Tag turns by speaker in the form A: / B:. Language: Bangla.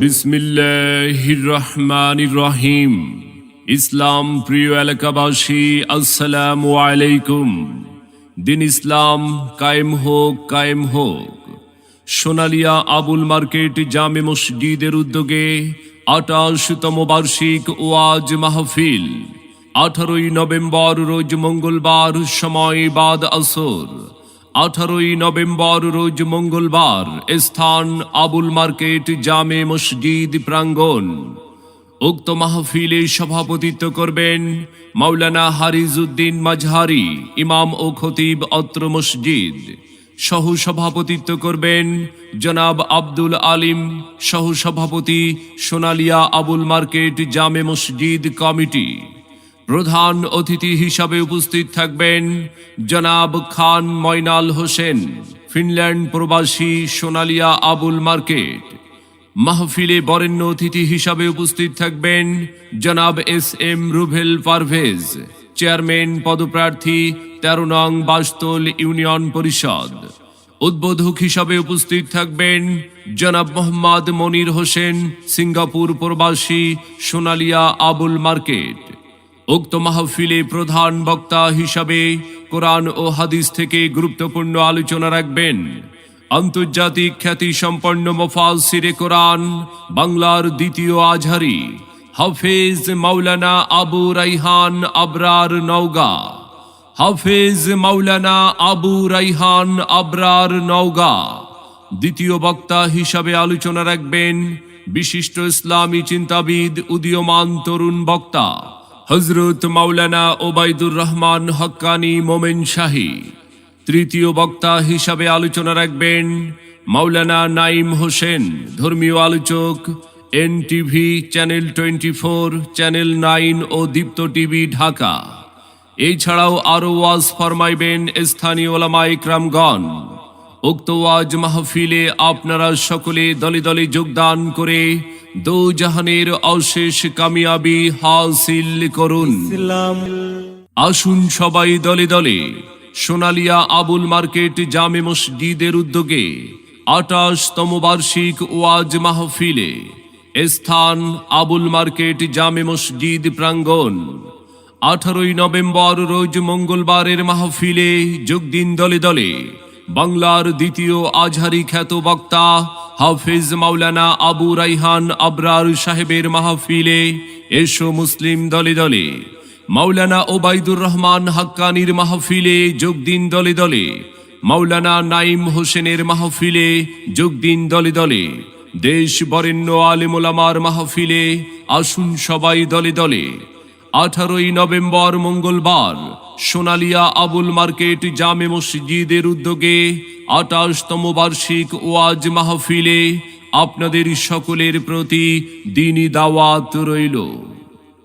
A: বিসমিল্লাহির রহমানির রহিম ইসলাম প্রিয় এলাকাবাসী, আসসালামু আলাইকুম। দিন ইসলাম কায়েম হোক কায়েম হোক। সোনালিয়া আবুল মার্কেট জামে মসজিদের উদ্যোগে আঠাশতম বার্ষিক ওয়াজ মাহফিল। আঠারোই নভেম্বর, রোজ মঙ্গলবার, সময় বাদ আসর। আঠারোই নভেম্বর রোজ মঙ্গলবার, স্থান আবুল মার্কেট জামে মসজিদ প্রাঙ্গণ। উক্ত মাহফিলে সভাপতিত্ব করবেন মাওলানা হারিজউদ্দিন মাজহারি, ইমাম ও খতিব অত্র মসজিদ। সহ সভাপতিত্ব করবেন জনাব আব্দুল আলিম, সহ সভাপতি সোনালিয়া আবুল মার্কেট জামে মসজিদ কমিটি। প্রধান অতিথি হিসাবে উপস্থিত থাকবেন জনাব খান ময়নাল হোসেন, ফিনল্যান্ড প্রবাসী সোনালিয়া আবুল মার্কেট। মাহফিলে বরেণ্য অতিথি হিসাবে উপস্থিত থাকবেন জনাব S M Ruvel Parvez, chairman পদপ্রার্থী তেরো নং বাস্তল ইউনিয়ন পরিষদ। উদ্বোধক হিসাবে উপস্থিত থাকবেন জনাব মোহাম্মদ মনির হোসেন, সিঙ্গাপুর প্রবাসী সোনালিয়া আবুল মার্কেট। উক্ত মাহফিলে প্রধান বক্তা হিসাবে কোরআন ও হাদিস থেকে গুরুত্বপূর্ণ আলোচনা রাখবেন। আন্তর্জাতিক খ্যাতি সম্পন্ন মোফাসিরে কোরআন, বাংলার দ্বিতীয় আজহারি, হাফেজ মাওলানা আবু রাইহান আবরার নওগা। হাফেজ মাওলানা আবু রাইহান আবরার নওগা। দ্বিতীয় বক্তা হিসাবে আলোচনা রাখবেন বিশিষ্ট ইসলামী চিন্তাবিদ, উদীয়মান তরুণ বক্তা। হজরত মাওলানা ওবায়দুর রহমান হক্কানি মোমেন শাহী তৃতীয় বক্তা হিসাবে আলোচনা রাখবেন মাওলানা নাইম হোসেন, ধর্মীয় আলোচক N TV channel twenty four channel nine ও দীপ্ত টিভি ঢাকা। এছাড়াও আরও ওয়াজ ফরমাইবেন স্থানীয় ওলামা ইকরামগণ উক্ত ওয়াজ মাহফিলে আপনারা সকলে দলে দলে যোগদান করে দো জাহানের অশেষ কামিয়াবি হাসিল করুন। আসুন সবাই দলে দলে। সোনালিয়া আবুল মার্কেট জামে মসজিদের উদ্যোগে আঠাশতম বার্ষিক ওয়াজ মাহফিলে স্থান আবুল মার্কেট জামে মসজিদ প্রাঙ্গণ। আঠারোই নভেম্বর রোজ মঙ্গলবারের মাহফিলে যোগ দিন দলে দলে। বাংলার দ্বিতীয় আজহারি খ্যাত বক্তা হাফিজ মাওলানা আবু রাইহান আবরার সাহেবের মাহফিলে এসো মুসলিম দলে দলে। মাওলানা ওবায়দুর রহমান হাক্কানির মাহফিলে যোগ দিন দলে দলে। মাওলানা নাইম হোসেনের মাহফিলে যোগ দিন দলে দলে। দেশ বরেণ্য আলেমোলামার মাহফিলে আসুন সবাই দলে দলে। আঠারোই নভেম্বর মঙ্গলবার সোনালিয়া আবুল মার্কেট জামে মসজিদের উদ্যোগে আঠাশতম বার্ষিক ওয়াজ মাহফিলে আপনাদের সকলের প্রতি দিনই দাওয়াত রইল।